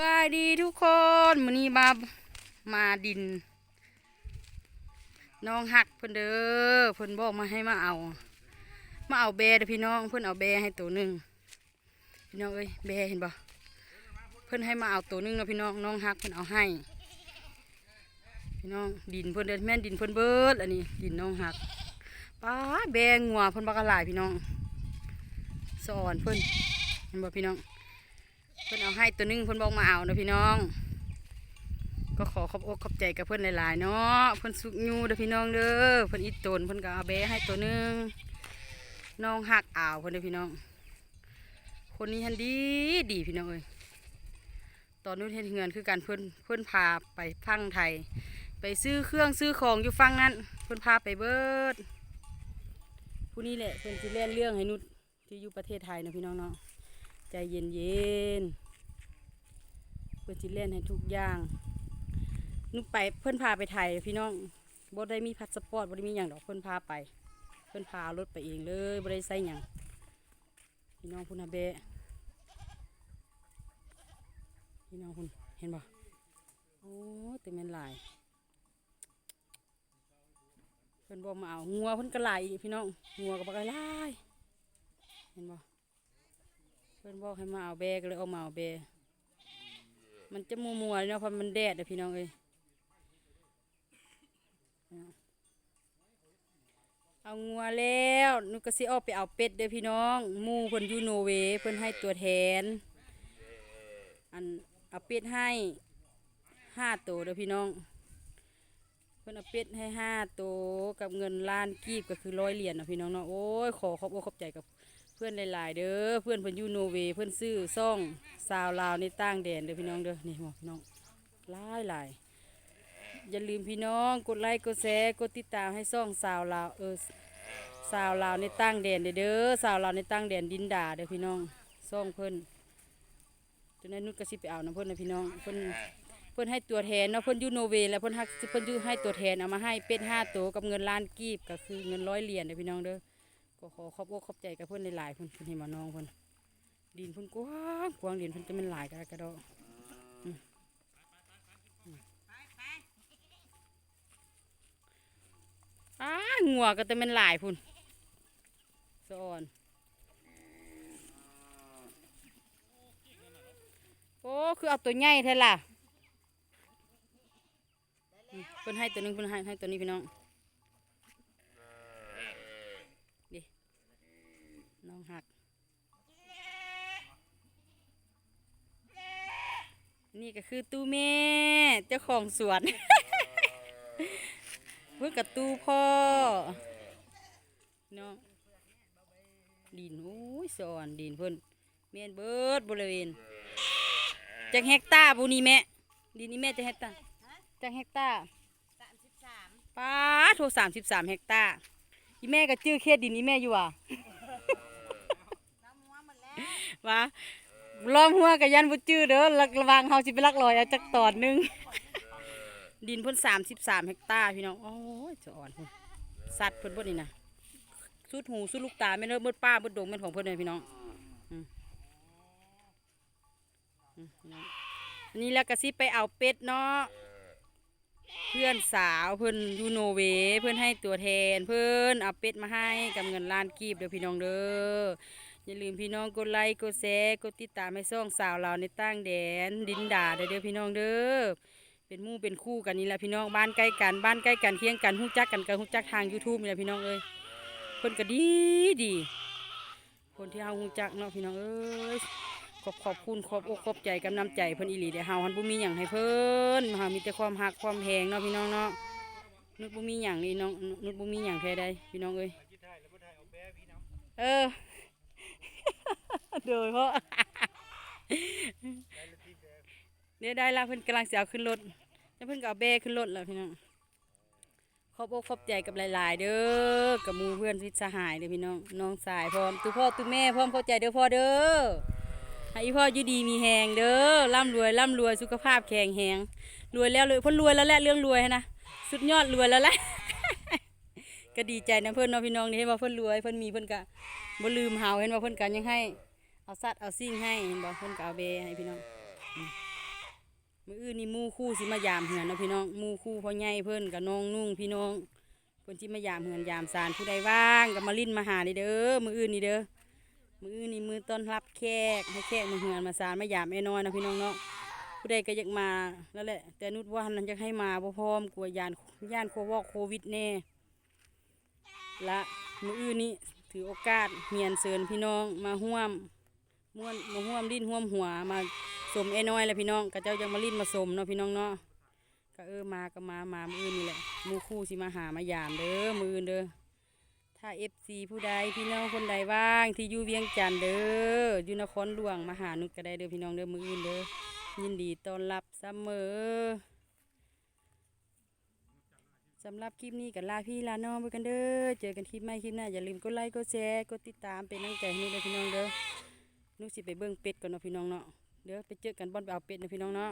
บายดีทุกคนมื้อนี้มามาดิน น้องหักเพิ่นเด้อเพิ่นบอกมาให้มาเอา มาเอาแบร์เด้อพี่น้องเพิ่นเอาแบร์ให้ตัวหนึ่งพี่น้องเอ้ยแบร์เห็นบ่เพิ่นให้มาเอาตัวหนึ่งเนาะพี่น้องน้องหักเพิ่นเอาให้ พี่น้องดินเพิ่นเด้อแม่นดินเพิ่นเบิดอันนี้ดินน้องหักป้าแบร์งัวเพิ่นบักกะหลายพี่น้องสอนเพิ่นเห็นบ่พี่น้อง พิ่นเอาให้ตัวหนึงเพิ่นบอกมาเอานะพี่น้อง ก็ขอขอบอกขอบใจกับเพิ่นหลายๆเนาะเพิ่นสุกยูเด้อพี่น้องเด้อเพิ่นอีตนเพิ่นก็เอาแบะให้ตัวหนึงน้องหักอ่าวเพิ่นเด้อพี่น้อง คนนี้ฮันดีดีพี่น้องเอ้ยตอนนู้นเฮ็ดเงินคือการเพิ่นเพิ่นพาไปฟังไทย ไปซื้อเครื่องซื้อของอยู่ฟังนั้นเพิ่นพาไปเบิดผู้นี้แหละเพิ่นสิเล่นเรื่องให้นุชที่อยู่ประเทศไทยเนาะพี่น้องเนาะ ใจเย็นเย็นๆเพื่อจิเล่นให้ทุกอย่างนุกไปเพื่อนพาไปไทยพี่น้องบ่ได้มีพาสปอร์ตบ่ได้มีอย่างดอกเพื่อนพาไป เพื่อนพารถไปเองเลยบ่ได้ใส่หยังพี่น้องพุ่นอาเบะพี่น้องพุ่นเห็นบ่โอ้แต่แม่นลายเพิ่อนบอมาเอางัวเพิ่อนก็หลายพี่น้องงัวก็บ่ก็หลเห็นบ่ เพื่อนบอกให้มาเอาแบก็เลยเอามาเอาแบมันจะมัวมัวเนาะเพราะมันแดดอะพี่น้องเอ้ยเอางัวแล้วนุกสิออกไปเอาเป็ดเด้อพี่น้องมู่เพิ่นอยู่โนเวเพิ่นให้ตัวแทน อันเอาเป็ดให้ห้าตัวเด้อพี่น้อง เพิ่นเอาเป็ดให้ห้าตัวกับเงินล้านกีบก็คือร้อยเหรียญนะพี่น้องเนาะโอ้ยขอขอบอกขอบใจกับ พื่อนหลาย ๆ เด้อเพื่อนเพิ่นยูโนเวเพื่อนซื้อซ่องซาวลาวในต่างแดนเด้อพี่น้องเด้อนี่หมอพี่น้องหลายหลายอย่าลืมพี่น้องกดไลค์กดแชร์กดติดตามให้ซ่องซาวลาวเออซาวลาวในต่างแดนเด้อเด้อซาวลาวในต่างแดนดินดาเด้อพี่น้องซ่องเพิ่นจนนั้นนุชก็สิไปเอานะเพิ่นนะพี่น้องเพิ่นเพิ่นให้ตัวแทนเนาะเพิ่นยูโนเวแล้วเพิ่นฮักเพิ่นยูให้ตัวแทนเอามาให้เป็ดห้าตัวกับเงินล้านกีบก็คือเงินร้อยเหรียญเด้อพี่น้องเด้อ ก็ขอขอบอกขอบใจกับเพื่อนหลายๆเพื่อนเพื่อนให้มาน้องเพื่อนดินเพื่อนกว้างกว้างดินเพื่อนจะเป็นหลายกระกระดอกอืมอืมอ้างัวก็จะเป็นหลายพุ่นสอนโอ้คือเอาตัวใหญ่แท้ล่ะอืมเพื่นให้ตัวนึงเพื่นให้ให้ตัวนี้พี่น้อง องหัก นี่ก็คือตู้แม่เจ้าของสวนเพื่อกับตู้พ่อเนาะดินโอ้ยสอนดินเพิ่นเมียนเบิดบริเวณจักเฮกตาร์บุนี่แม่ดินนี่แม่จะเฮกตาร์จักเฮกตาร์สามสิบสามป้าโทรสามสิบสามเฮกตาร์อีแม่ก็จื้อเคสดินนี่แม่อยู่อะ น้ำมัวหมดแล้ ว่าล้อมหัวกับยันบุจื้อเด้อลักระวังเฮาสิไปลักลอยเอาจักตอนหนึง ดินเพิ่นสามสิบสามเฮกตาร์พี่น้องโอ้ยจะอ่อนพุ่นสัตว์เพิ่นบ่นี่นะสุดหูสุดลูกตาแม่นเด้อเบิดป้าเบิดดงแม่นของเพิ่นเลยพี่น้องอนี่แล้วก็สิไปเอาเป็ดเนาะเพื่อนสาวเพิ่อนยูโนเวเพิ่อนให้ตัวแทน เพิ่อนเอาเป็ดมาให้กับเงินล้านกีบเด้อพี่น้องเด้อ อย่าลืมพี่น้องกดไลค์กดแชร์กดติดตามให้ซ่องสาวเราในตั้งแดน ดินดาเด้อเด้อพี่น้องเด้อเป็นมู่เป็นคู่กันนี่แหละพี่น้องบ้านใกล้กันบ้านใกล้กันเคียงกันฮู้จักกันกันฮู้จักทาง YouTube นี่แหละพี่น้องเอ้ยเพิ่นก็ดีดี คนที่เฮาฮู้จักเนาะพี่น้องเอ้ยขอบขอบคุณขอบอกขอบใจกำนำใจเพิ่นอีหลีเด้อเฮาหันบ่มีหยังให้เพิ่นเฮามีแต่ความฮักความแพงเนาะพี่น้องเนาะนุดบ่มีหยังนี่น้องนุดบ่มีหยังแท้ใดพี่น้องเอ้ยเออ โดยเพราะเนี่ยได้แล้วเพิ่นกำลังจะเอาขึ้นรถแล้วเพิ่นก็เอาเบ้ขึ้นรถแล้วพี่น้องขอบอกขอบใจกับหลาย ๆ เด้อกับมูเพื่อนพิตสหายเด้อพี่น้องน้องสายพร้อมตัวพ่อตัวแม่พร้อมเข้าใจเด้อพ่อเด้อให้อีพ่ออยู่ดีมีแหงเด้อร่ำรวยร่ำรวยสุขภาพแข็งแหงรวยแล้วเลยเพิ่นรวยแล้วแหละเรื่องรวยนะสุดยอดรวยแล้วแหละก็ดีใจนะเพื่อนเนาะพี่น้องนี่เห็นว่าเพื่อนรวยเพื่อนมีเพื่อนกะบ่ลืมเฮาเห็นว่าเพื่อนกันยังให้ เอาสัตว์เอาซิ่งให้เห็นบ่เพื่อนกะเอาเบให้พี่น้องอืมอื่นนี่มูคู่สิมายามเหือนเนาะพี่น้องมูคู่พ่อใหญ่เพิ่นกับน้องนุ่งพี่น้องเพิ่นสิมายามเหือนยามสารผู้ใดว่างก็มาลิ้นมาหาดีเด้อมืออื่นนี่เด้อมืออื่นนี่มือต้อนรับแขกให้แขกมาเหือนมาสารมายามไอ้น้อยเนะพี่น้องเนาะผู้ใดก็อยากมาแล้วแหละ แต่นุชว่านั้นอยากให้มาบ่พร้อมกลัวยานย่านโควอกโควิดแน่และมืออื่นนี้ถือโอกาสเฮียนเชิญพี่น้องมาร่วม ม่วนมาร่วมดิ้นร่วมหัวมาสมไอ้น้อยแหละพี่น้องก็เจ้ายังมาลิ้นมาสมเนาะพี่น้องเนาะก็เออมาก็มามามืออื่นนี่แหละมูคู่สิมาหามายามเด้อมืออื่นเด้อถ้า FC ผู้ใดพี่น้องคนใดว่าง ที่อยู่เวียงจันเด้ออยู่นครหลวงมาหานุชก็ได้เด้อพี่น้องเด้อมืออื่นเด้อยินดีต้อนรับเสมอสำหรับคลิปนี้กับลาพี่ลาน้องไปกันเด้อเจอกันคลิปใหม่คลิปหน้าอย่าลืมกดไลค์กดแชร์กดติดตามเป็นกำลังใจให้นุ้ยเลยพี่น้องเด้อ นุ้ยสิไปเบิ้งเป็ดก่อนเนาะพี่น้องเนาะเดี๋ยวไปเจอกันบอนไปเอาเป็ดเนาะพี่น้องเนาะ